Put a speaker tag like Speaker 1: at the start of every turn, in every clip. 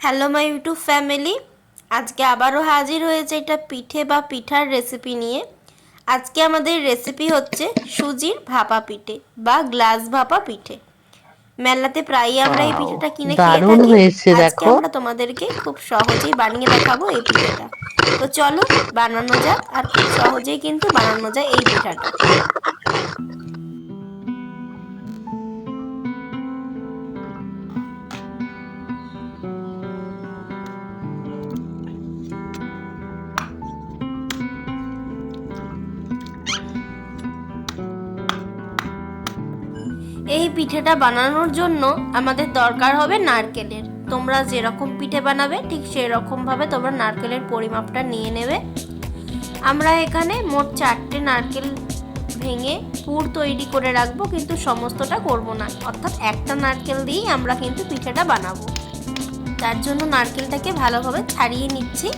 Speaker 1: Hello my YouTube family আজকে আবারও হাজির হয়েছে এটা পিঠে বা পিঠার রেসিপি নিয়ে। আজকে আমাদের রেসিপি হচ্ছে সুজির ভাপা পিঠে বা গ্লাস ভাপা পিঠে। মেলাতে প্রায়ই আমরা এই পিঠেটা কিনে খেয়ে থাকি। আজকে। আমরা তোমাদেরকে খুব সহজেই বানিয়ে দেখাবো এই পিঠেটা। তো চলো বানানো যাক আর খুব সহজেই কিন্তু বানানো যায় এই পিঠাটা। এই পিঠেটা বানানোর জন্য আমাদের দরকার হবে নারকেলের। তোমরা যেরকম পিঠে বানাবে, ঠিক সেরকম ভাবে তোমরা নারকেলের পরিমাপটা নিয়ে নেবে। আমরা এখানে মোট চারটে নারকেল ভেঙে পুর তৈরি করে রাখব, কিন্তু সমস্তটা করব না। অর্থাৎ একটা নারকেল দিয়েই আমরা কিন্তু পিঠেটা বানাবো। তার জন্য নারকেলটাকে ভালোভাবে ছাড়িয়ে নিচ্ছি।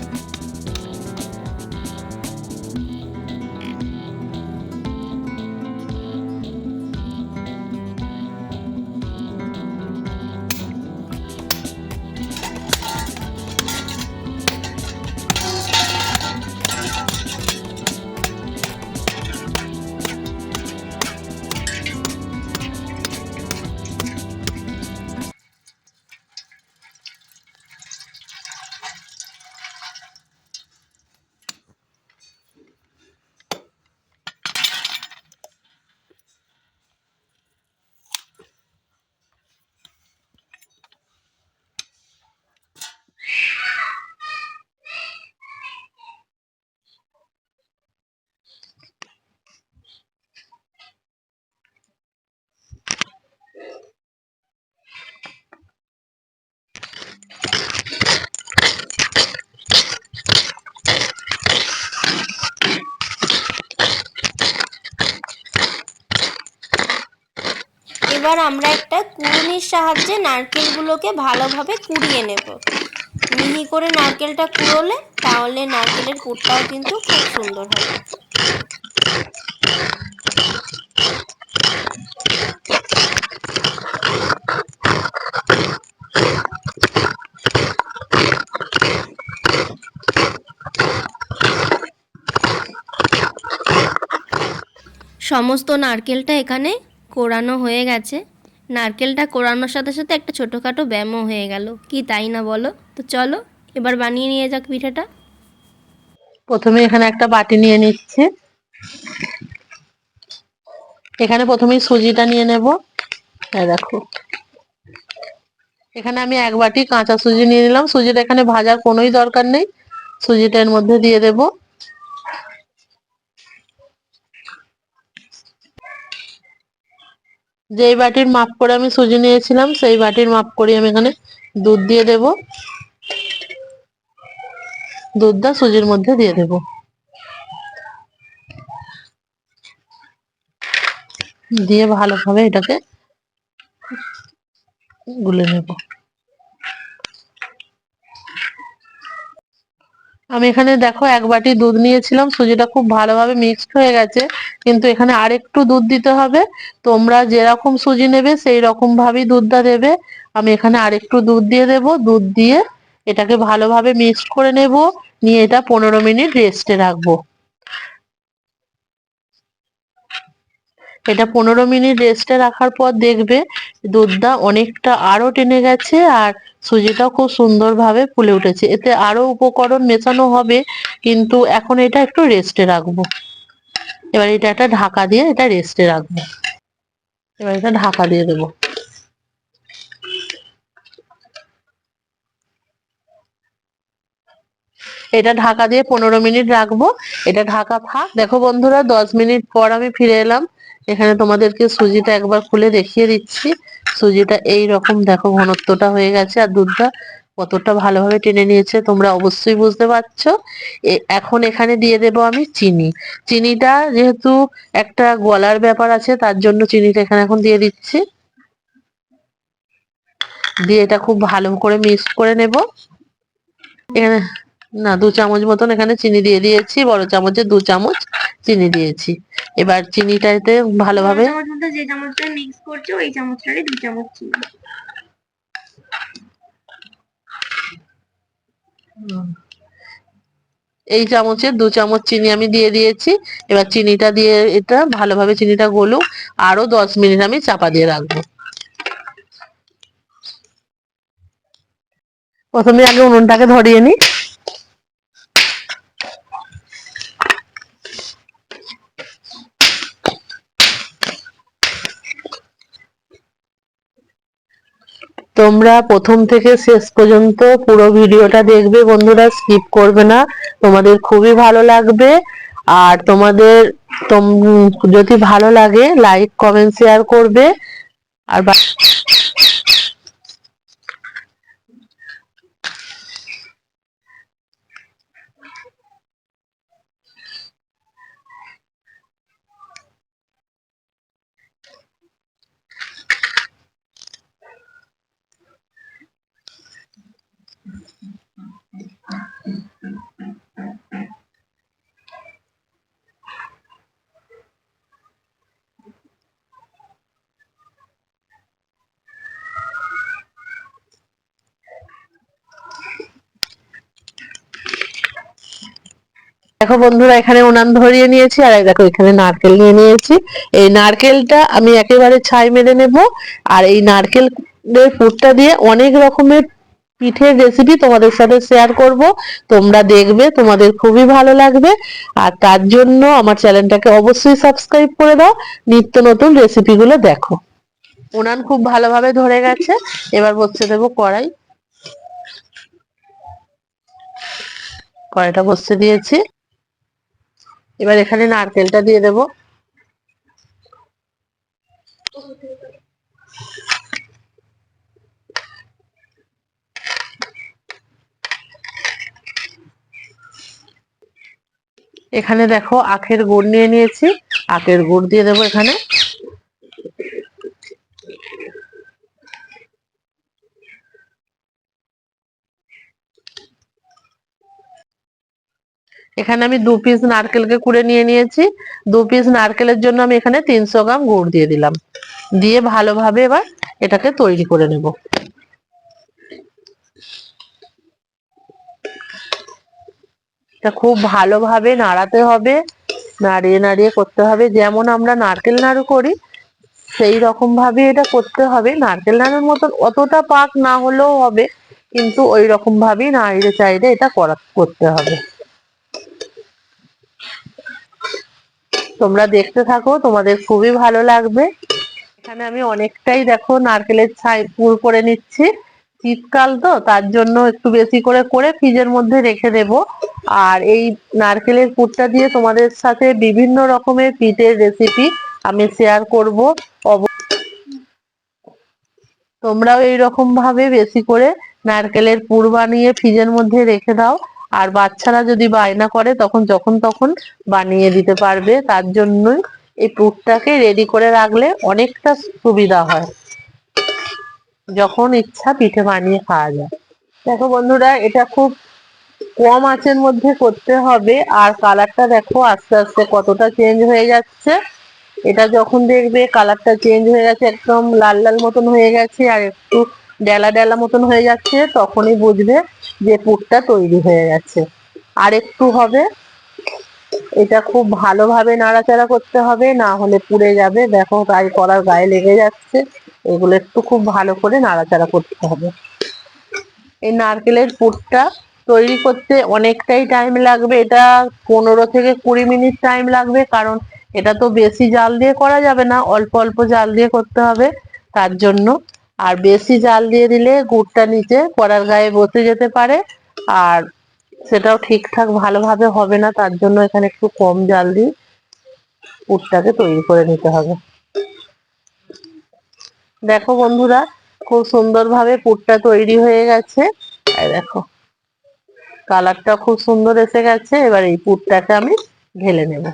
Speaker 1: এবার আমরা একটা কুড়ুনির সাহায্যে নারকেলগুলোকে ভালোভাবে কুড়িয়ে নেব। মিহি করে নারকেলটা কুড়োলে, তাহলে নারকেলের পুরটাও কিন্তু খুব সুন্দর হবে। সমস্ত নারকেলটা এখানে কোরানো হয়ে গেছে। নারকেলটা কোরানোর সাথে সাথে একটা ছোটোখাটো ব্যায়ামও হয়ে গেল। কি তাই না বলো? তো চলো, এবার বানিয়ে নিয়ে যাক পিঠাটা।
Speaker 2: প্রথমে এখানে একটা বাটি নিয়ে নিচ্ছি। এখানে প্রথমেই সুজিটা নিয়ে নেব। দেখো। এখানে আমি এক বাটি কাঁচা সুজি নিয়ে নিলাম। সুজিটা এখানে ভাজার কোনোই দরকার নেই। সুজিটা এর মধ্যে দিয়ে দেব। যেই বাটির মাপ করে আমি সুজি নিয়েছিলাম, সেই বাটির মাপ করে আমি এখানে দুধ দিয়ে দেব। দুধটা সুজির মধ্যে দিয়ে দেব। দিয়ে ভালোভাবে এটাকে গুলে নেব। আমি এখানে দেখো এক বাটি দুধ নিয়েছিলাম। সুজিটা খুব ভালোভাবে মিক্সড হয়ে গেছে। কিন্তু এখানে আরেকটু দুধ দিতে হবে। তোমরা যেরকম সুজি নেবে, সেই রকম ভাবেই দুধটা দেবে। আমি এখানে আরেকটু দুধ দিয়ে দেব। দুধ দিয়ে এটাকে ভালোভাবে মিক্সড করে নেব। নিয়ে এটা পনেরো মিনিট রেস্টে রাখব। এটা পনেরো মিনিট রেস্টে রাখার পর দেখবে দুধটা অনেকটা আরও টেনে গেছে আর সুজিটাও খুব সুন্দরভাবে ফুলে উঠেছে। এতে আরও উপকরণ মেশানো হবে, কিন্তু এখন এটা একটু রেস্টে রাখব। এবার এটা একটা ঢাকা দিয়ে এটা রেস্টে রাখব। এবার এটা ঢাকা দিয়ে দেবো। এটা ঢাকা দিয়ে পনেরো মিনিট রাখব। এটা ঢাকা থাক। দেখো বন্ধুরা, দশ মিনিট পর আমি ফিরে এলাম। এখানে তোমাদেরকে সুজিটা একবার খুলে দেখিয়ে দিচ্ছি। সুজিটা এই রকম দেখো ঘনত্বটা হয়ে গেছে আর দুধটা কতটা ভালোভাবে টেনে নিয়েছে তোমরা অবশ্যই বুঝতে পারছ। এখন এখানে দিয়ে দেব আমি চিনি। চিনিটা যেহেতু একটা গলার ব্যাপার আছে, তার জন্য চিনিটা এখানে এখন দিয়ে দিচ্ছি। দিয়ে এটা খুব ভালো করে মিক্স করে নেব। এখানে না, দু চামচ মতন এখানে চিনি দিয়ে দিয়েছি, বড় চামচে দু চামচ। চিনি দিয়েছি। এবার চিনিটাতে ভালোভাবে
Speaker 1: চামচ যে চামচটা মিক্স করছ ওই চামচটারই দু চামচ চিনি।
Speaker 2: এই চামচে দু চামচ চিনি আমি দিয়ে দিয়েছি। এবার চিনিটা দিয়ে এটা ভালোভাবে চিনিটা গলুক। আরও দশ মিনিট আমি চাপা দিয়ে রাখব। প্রথমে আগে উনুনটাকে ধরিয়ে নি তোমরা প্রথম থেকে শেষ পর্যন্ত পুরো ভিডিওটা দেখবে বন্ধুরা স্কিপ করবে না। তোমাদের খুবই ভালো লাগবে। আর তোমাদের তোম- যদি ভালো লাগে লাইক কমেন্ট শেয়ার করবে। আর বা- দেখো বন্ধুরা, এখানে উনান ধরিয়ে নিয়েছি আর দেখো এখানে নারকেল নিয়ে নিয়েছি। এই নারকেলটা আমি একেবারে ছাই মেরে নেব আর এই নারকেলের পুরটা দিয়ে অনেক রকমের পিঠের রেসিপি তোমাদের সাথে শেয়ার করব। তোমরা দেখবে, তোমাদের খুবই ভালো লাগবে। আর তার জন্য আমার চ্যানেলটাকে অবশ্যই সাবস্ক্রাইব করে দাও, নিত্য নতুন রেসিপিগুলো দেখো। উনান খুব ভালোভাবে ধরে গেছে, এবার বসতে দেবো কড়াই। কড়াইটা বসতে দিয়েছি। এবার এখানে নারকেলটা দিয়ে দেব। এখানে দেখো আখের গুড় নিয়ে নিয়েছি। আখের গুড় দিয়ে দেবো এখানে। এখানে আমি দু পিস নারকেলকে কুড়ে নিয়ে নিয়েছি। দু পিস নারকেলের জন্য আমি এখানে তিনশো গ্রাম গুড় দিয়ে দিলাম। দিয়ে ভালোভাবে এবার এটাকে তৈরি করে নেব। এটা খুব ভালোভাবে নাড়াতে হবে, নাড়িয়ে নাড়িয়ে করতে হবে। যেমন আমরা নারকেল নাড়ু করি, সেই রকম ভাবে এটা করতে হবে। নারকেল নাড়ুর মতন অতটা পাক না হলেও হবে, কিন্তু ওই রকম ভাবেই নাড়িয়ে চাইলে এটা করা, করতে হবে। তোমরা দেখতে থাকো, তোমাদের খুবই ভালো লাগবে। এখানে আমি অনেকটাই দেখো নারকেলের ছাই পুর করে নিচ্ছি। শীতকাল তো, তার জন্য একটু বেশি করে করে ফ্রিজের মধ্যে রেখে দেব। আর এই নারকেলের পুরটা দিয়ে তোমাদের সাথে বিভিন্ন রকমের পিঠের রেসিপি আমি শেয়ার করব। অব- তোমরাও এইরকম ভাবে বেশি করে নারকেলের পুর বানিয়ে ফ্রিজের মধ্যে রেখে দাও। আর বাচ্চারা যদি বায়না করে, তখন যখন তখন বানিয়ে দিতে পারবে। তার জন্যই এই পুরটাকে রেডি করে রাখলে অনেকটা সুবিধা হয়। যখন ইচ্ছা পিঠে বানিয়ে খাওয়া যায়। দেখো বন্ধুরা, এটা খুব কম আঁচের মধ্যে করতে হবে। আর কালারটা দেখো আস্তে আস্তে কতটা চেঞ্জ হয়ে যাচ্ছে। এটা যখন দেখবে কালারটা চেঞ্জ হয়ে গেছে, একদম লাল লাল মতন হয়ে গেছে আর একটু ডেলা ডেলা মতন হয়ে যাচ্ছে, তখনই বুঝবে যে পুরটা তৈরি হয়ে গেছে। আর একটু হবে। এটা খুব ভালোভাবে নাড়াচাড়া করতে হবে, না হলে পুড়ে যাবে। দেখো, গায়ে করার গায়ে লেগে যাচ্ছে। এগুলো একটু খুব ভালো করে নাড়াচাড়া করতে হবে। এই নারকেলের পুরটা তৈরি করতে অনেকটাই টাইম লাগবে। এটা পনেরো থেকে কুড়ি মিনিট টাইম লাগবে, কারণ এটা তো বেশি জাল দিয়ে করা যাবে না। অল্প অল্প জাল দিয়ে করতে হবে, তার জন্য। আর বেশি জাল দিয়ে দিলে গুড়টা নিচে কড়ার গায়ে বসে যেতে পারে। আর সেটাও ঠিকঠাক ভালোভাবে হবে না, তার জন্য এখানে একটু কম জাল দিয়ে পুরটাকে তৈরি করে নিতে হবে। দেখো বন্ধুরা, খুব সুন্দরভাবে পুরটা তৈরি হয়ে গেছে। এই দেখো কালারটা খুব সুন্দর এসে গেছে। এবার এই পুরটাকে আমি ঢেলে নেব।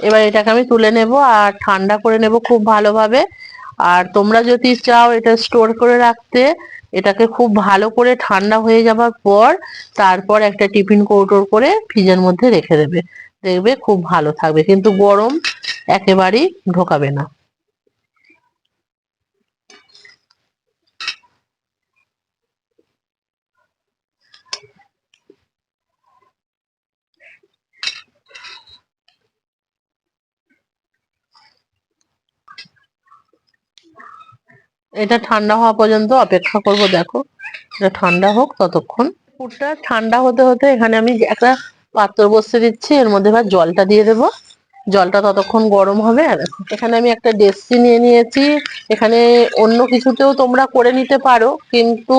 Speaker 2: এবার এটাকে আমি তুলে নেব আর ঠান্ডা করে নেব খুব ভালোভাবে। আর তোমরা যদি চাও এটা স্টোর করে রাখতে, এটাকে খুব ভালো করে ঠান্ডা হয়ে যাবার পর তারপর একটা টিফিন কৌটোর করে ফ্রিজের মধ্যে রেখে দেবে। দেখবে খুব ভালো থাকবে। কিন্তু গরম একেবারেই ঢোকাবে না। এটা ঠান্ডা হওয়া পর্যন্ত অপেক্ষা করব, দেখো। এটা ঠান্ডা হোক ততক্ষণ। পুরটা ঠান্ডা হতে হতে এখানে আমি একটা পাত্র বসতে দিচ্ছি, এর মধ্যে এবার জলটা দিয়ে দেবো। জলটা ততক্ষণ গরম হবে। আর এখানে আমি একটা ডেসি নিয়ে নিয়েছি। এখানে অন্য কিছুতেও তোমরা করে নিতে পারো, কিন্তু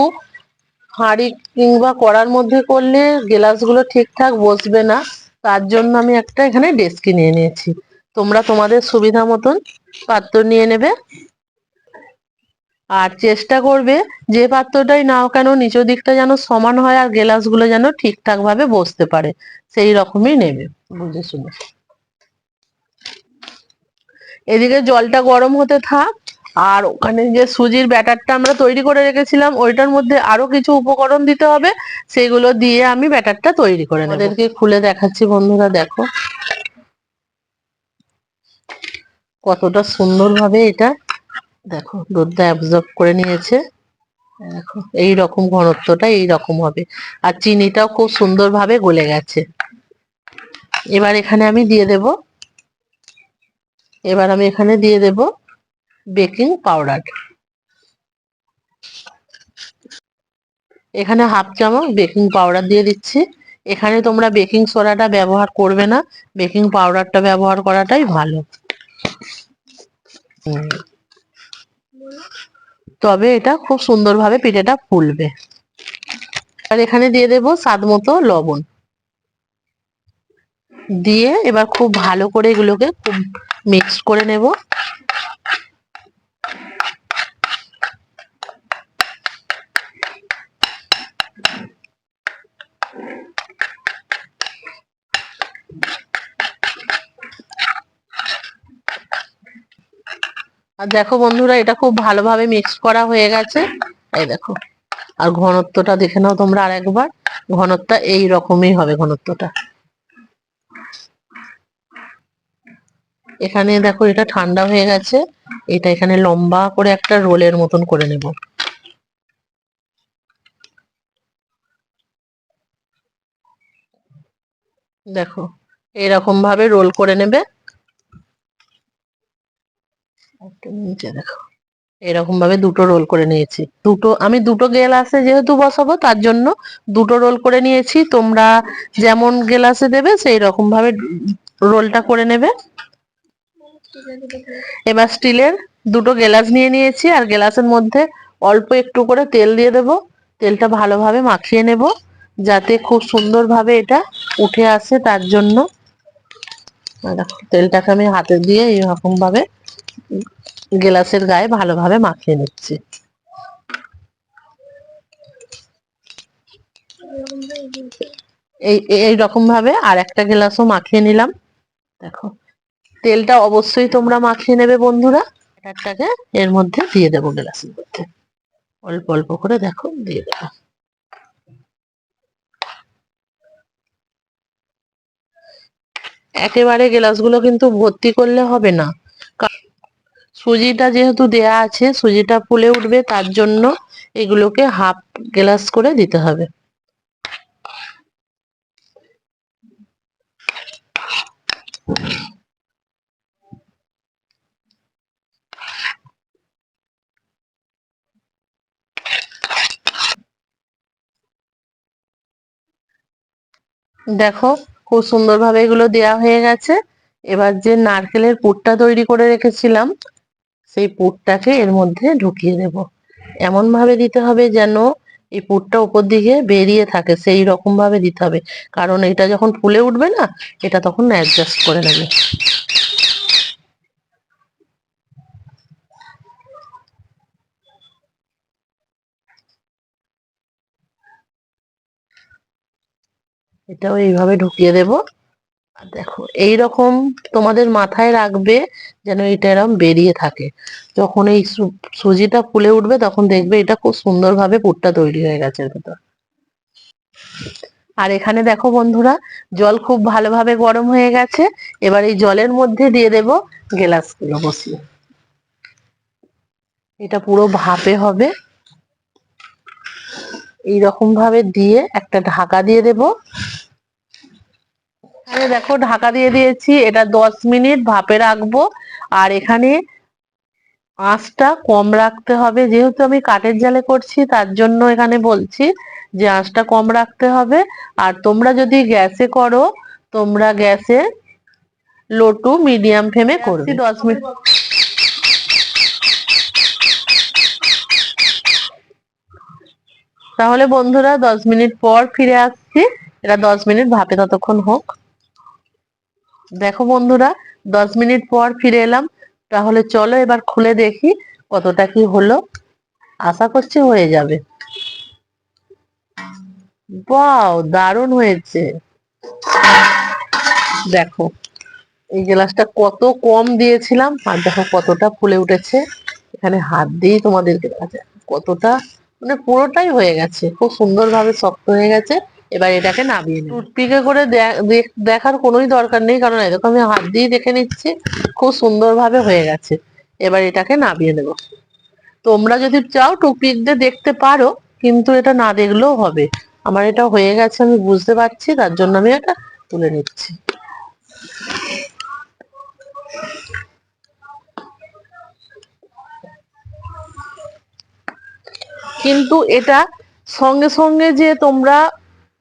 Speaker 2: হাঁড়ি কিংবা কড়ার মধ্যে করলে গ্লাসগুলো ঠিকঠাক বসবে না। তার জন্য আমি একটা এখানে ডেস্কি নিয়ে নিয়েছি। তোমরা তোমাদের সুবিধা মতন পাত্র নিয়ে নেবে। আর চেষ্টা করবে যে পাত্রটাই নাও কেন নিচের দিকটা যেন সমান হয় আর গ্লাসগুলো যেন ঠিকঠাক ভাবে বসতে পারে, সেই রকমই নেবে, বুঝে শুনে। এদিকে জলটা গরম হতে থাক, আর ওখানে যে সুজির ব্যাটারটা আমরা তৈরি করে রেখেছিলাম, ওইটার মধ্যে আরও কিছু উপকরণ দিতে হবে, সেগুলো দিয়ে আমি ব্যাটারটা তৈরি করে ওদেরকে খুলে দেখাচ্ছি বন্ধুরা, দেখো। কতটা সুন্দরভাবে এটা দেখো, দুধটা অ্যাবজর্ব করে নিয়েছে। দেখো, এই রকম ঘনত্বটা এই রকম হবে। আর চিনিটাও খুব সুন্দরভাবে গলে গেছে। এবার এখানে আমি দিয়ে দেব, এবার আমি এখানে দিয়ে দেব বেকিং পাউডার। এখানে হাফ চামচ বেকিং পাউডার দিয়ে দিচ্ছি। এখানে তোমরা বেকিং সোডাটা ব্যবহার করবে না। বেকিং পাউডারটা ব্যবহার করাটাই ভালো। হুম। তবে এটা খুব সুন্দরভাবে পিঠেটা ফুলবে। আর এখানে দিয়ে দেব স্বাদ মতো লবণ। দিয়ে এবার খুব ভালো করে এগুলোকে খুব মিক্স করে নেব। আর দেখো বন্ধুরা, এটা খুব ভালোভাবে মিক্স করা হয়ে গেছে। এই দেখো, আর ঘনত্বটা দেখে নাও তোমরা আর একবার ঘনত্বটা এই রকমই হবে ঘনত্বটা। এখানে দেখো, এটা ঠান্ডা হয়ে গেছে। এটা এখানে লম্বা করে একটা রোলের মতন করে নেব। দেখো এরকম ভাবে রোল করে নেবে। নিচে দেখো এরকম ভাবে দুটো রোল করে নিয়েছি। দুটো, আমি দুটো গেলাসে যেহেতু বসাবো, তার জন্য দুটো রোল করে নিয়েছি। তোমরা যেমন গেলাসে দেবে, সেই রকম ভাবে রোলটা করে নেবে। এবার স্টিলের দুটো গেলাস নিয়ে নিয়েছি, আর গেলাসের মধ্যে অল্প একটু করে তেল দিয়ে দেব। তেলটা ভালোভাবে মাখিয়ে নেব, যাতে খুব সুন্দরভাবে এটা উঠে আসে তার জন্য। তেলটাকে আমি হাতে দিয়ে এরকম ভাবে গ্লাসের গায়ে ভালোভাবে মাখিয়ে নিচ্ছি। এই রকম ভাবে আর একটা গ্লাসও মাখিয়ে নিলাম। দেখো, তেলটা অবশ্যই তোমরা মাখিয়ে নেবে বন্ধুরা। ব্যাটারটাকে এর মধ্যে দিয়ে দেবো গ্লাসের মধ্যে। অল্প অল্প করে দেখো, দিয়ে দেবো একেবারে গ্লাসগুলো কিন্তু ভর্তি করলে হবে না। সুজিটা যেহেতু দেয়া আছে, সুজিটা ফুলে উঠবে, তার জন্য এগুলোকে হাফ গ্লাস করে দিতে হবে। দেখো, খুব সুন্দরভাবে এগুলো দেয়া হয়ে গেছে। এবার যে নারকেলের পুরটা তৈরি করে রেখেছিলাম সেই পুরটাকে এর মধ্যে ঢুকিয়ে দেব। এমন ভাবে দিতে হবে যেন এই পুরটা উপর দিকে বেরিয়ে থাকে, সেই রকম ভাবে দিতে হবে। কারণ এটা যখন ফুলে উঠবে না, এটা তখন অ্যাডজাস্ট করে নেবে। এটাও এইভাবে ঢুকিয়ে দেব। দেখো এই রকম তোমাদের মাথায় রাখবে যেন এটা এরকম বেরিয়ে থাকে। যখন এই সুজিটা ফুলে উঠবে তখন দেখবে এটা খুব সুন্দরভাবে পুরটা তৈরি হয়ে গেছে ভেতর। আর এখানে দেখো বন্ধুরা, জল খুব ভালোভাবে গরম হয়ে গেছে। এবার এই জলের মধ্যে দিয়ে দেব গ্লাসগুলো বসিয়ে। এটা পুরো ভাপে হবে। এইরকম ভাবে দিয়ে একটা ঢাকা দিয়ে দেব। এখানে দেখো ঢাকা দিয়ে দিয়েছি এটা দশ মিনিট ভাপে রাখব। আর এখানে আঁচটা কম রাখতে হবে। যেহেতু আমি কাঠের জালে করছি তার জন্য এখানে বলছি যে আঁচটা কম রাখতে হবে। আর তোমরা যদি গ্যাসে করো তোমরা গ্যাসে লো টু মিডিয়াম ফ্লেমে করবে। দশ মিনিট। তাহলে বন্ধুরা দশ মিনিট পর ফিরে আসছি। এটা দশ মিনিট ভাপে ততক্ষণ হোক। দেখো বন্ধুরা, দশ মিনিট পর ফিরে এলাম। তাহলে চলো এবার খুলে দেখি কতটা কি হলো। আশা করছি হয়ে যাবে। বাও দারুণ হয়েছে। দেখো, এই গ্লাসটা কত কম দিয়েছিলাম, আর দেখো কতটা ফুলে উঠেছে। এখানে হাত দিয়েই তোমাদেরকে কতটা মানে পুরোটাই হয়ে গেছে। খুব সুন্দরভাবে শক্ত হয়ে গেছে। এবার এটাকে নামিয়ে নেব। টুথপিকে করে দেখার কোনোই দরকার নেই, কারণ এরকম আমি হাত দিয়ে দেখে নিচ্ছি, খুব সুন্দরভাবে হয়ে গেছে। এবার এটাকে নামিয়ে নেব। তোমরা যদি চাও টুথপিক দিয়ে দেখতে পারো, কিন্তু এটা না দেখলেও হবে। আমার এটা হয়ে গেছে, আমি বুঝতে পারছি, তার জন্য আমি এটা তুলে নিচ্ছি। কিন্তু এটা সঙ্গে সঙ্গে যে তোমরা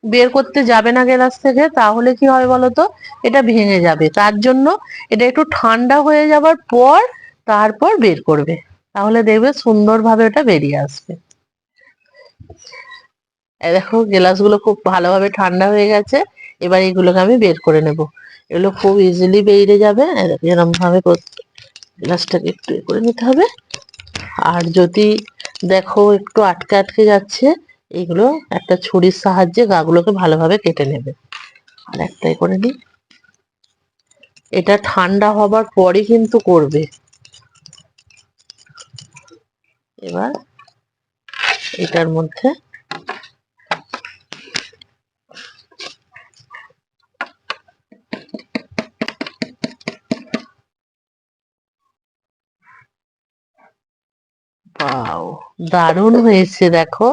Speaker 2: বের করতে যাবে না গ্লাস থেকে তাহলে কি হবে বলতো? এটা ভেঙে যাবে। তার জন্য এটা একটু ঠান্ডা হয়ে যাবার পর তারপর বের করবে। তাহলে দেখবে সুন্দরভাবে ওটা বেরিয়ে আসবে। দেখো গ্লাসগুলো খুব ভালোভাবে ঠান্ডা হয়ে গেছে। এবার এগুলোকে আমি বের করে নেব। এগুলো খুব ইজিলি বেরিয়ে যাবে। দেখো, ভাবে গ্লাসটাকে একটু করে নিতে হবে। আর যদি দেখো একটু আটকে আটকে যাচ্ছে এইগুলো একটা ছুরির সাহায্যে গাগুলোকে ভালোভাবে কেটে নেবে। আর একটাই করে নিই। এটা ঠান্ডা হবার পরে কিন্তু করবে। এবার এটার মধ্যে দারুণ হয়েছে দেখো।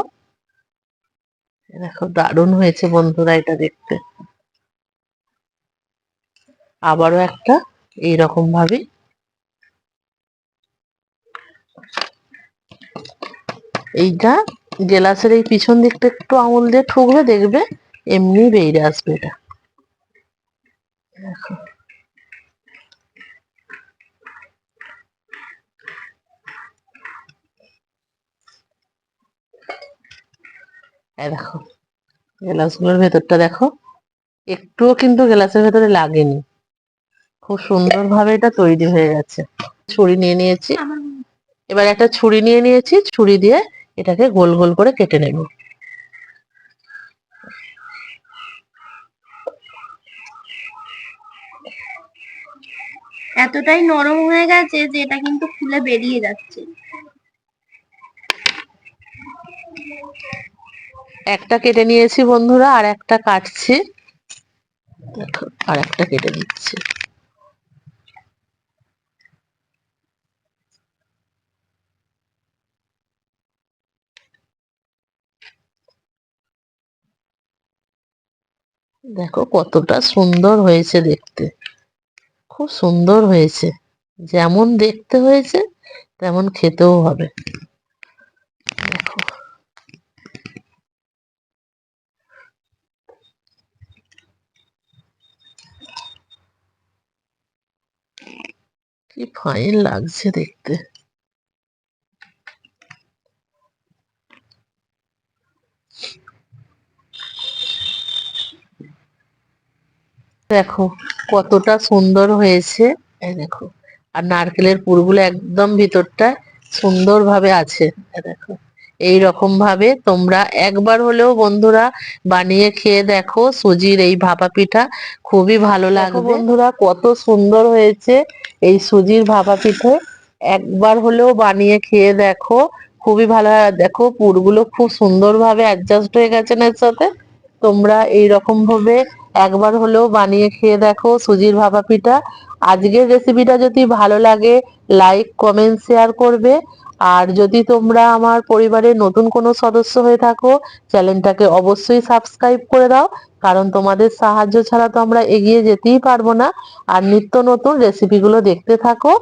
Speaker 2: দেখো, দারুণ হয়েছে বন্ধুরা এটা দেখতে। আবারও একটা এইরকম ভাবে। এইটা গেলাসের এই পিছন দিকটা একটু আঙুল দিয়ে ঠুকবে, দেখবে এমনি বেরিয়ে আসবে এটা। দেখো। এই দেখো, গ্লাসগুলোর ভেতরটা দেখো। একটুও কিন্তু গ্লাসের ভেতরে লাগেনি। খুব সুন্দরভাবে এটা তৈরি হয়ে গেছে। ছুরি নিয়ে নিয়েছি। এবার একটা ছুরি নিয়ে নিয়েছি। ছুরি দিয়ে এটাকে গোল গোল করে কেটে নেব।
Speaker 1: এতটাই নরম হয়ে গেছে যে এটা কিন্তু খুলে বেরিয়ে যাচ্ছে।
Speaker 2: একটা কেটে নিয়েছি বন্ধুরা, আর একটা কাটছি। দেখো, আর একটা কেটে নিচ্ছি। দেখো কতটা সুন্দর হয়েছে দেখতে। খুব সুন্দর হয়েছে। যেমন দেখতে হয়েছে, তেমন খেতেও হবে। কি ফাইন লাগছে দেখতে। দেখো কতটা সুন্দর হয়েছে দেখো। আর নারকেলের পুরগুলো একদম ভিতরটা সুন্দরভাবে আছে দেখো। এই রকম ভাবে তোমরা একবার হলেও বন্ধুরা বানিয়ে খেয়ে দেখো সুজির এই ভাপা পিঠা। খুবই ভালো লাগবে। বন্ধুরা কত সুন্দর হয়েছে এই সুজির ভাপা পিঠে। একবার হলেও বানিয়ে খেয়ে দেখো খুবই ভালো দেখো পুরগুলো খুব সুন্দরভাবে অ্যাডজাস্ট হয়ে গেছে না এর সাথে। তোমরা এই রকম ভাবে একবার হলেও বানিয়ে খেয়ে দেখো সুজির ভাপা পিঠা। আজকের রেসিপিটা যদি ভালো লাগে লাইক কমেন্ট শেয়ার করবে। আর যদি তোমরা আমার পরিবারের নতুন কোনো সদস্য হয়ে থাকো, চ্যানেলটাকে অবশ্যই সাবস্ক্রাইব করে দাও, কারণ তোমাদের সাহায্য ছাড়া তো আমরা এগিয়ে যেতেই পারব না। আর নিত্য নতুন রেসিপিগুলো দেখতে থাকো।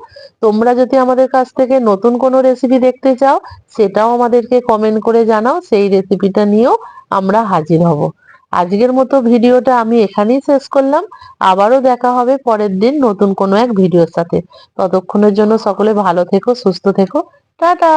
Speaker 2: তোমরা যদি আমাদের কাছ থেকে নতুন কোনো রেসিপি দেখতে চাও, সেটাও আমাদেরকে কমেন্ট করে জানাও, সেই রেসিপিটা নিয়েও আমরা হাজির হব। আজকের মতো ভিডিওটা আমি এখানেই শেষ করলাম। আবারও দেখা হবে পরের দিন নতুন কোনো এক ভিডিওর সাথে। ততক্ষণের জন্য সকলে ভালো থেকো, সুস্থ থেকো। টাটা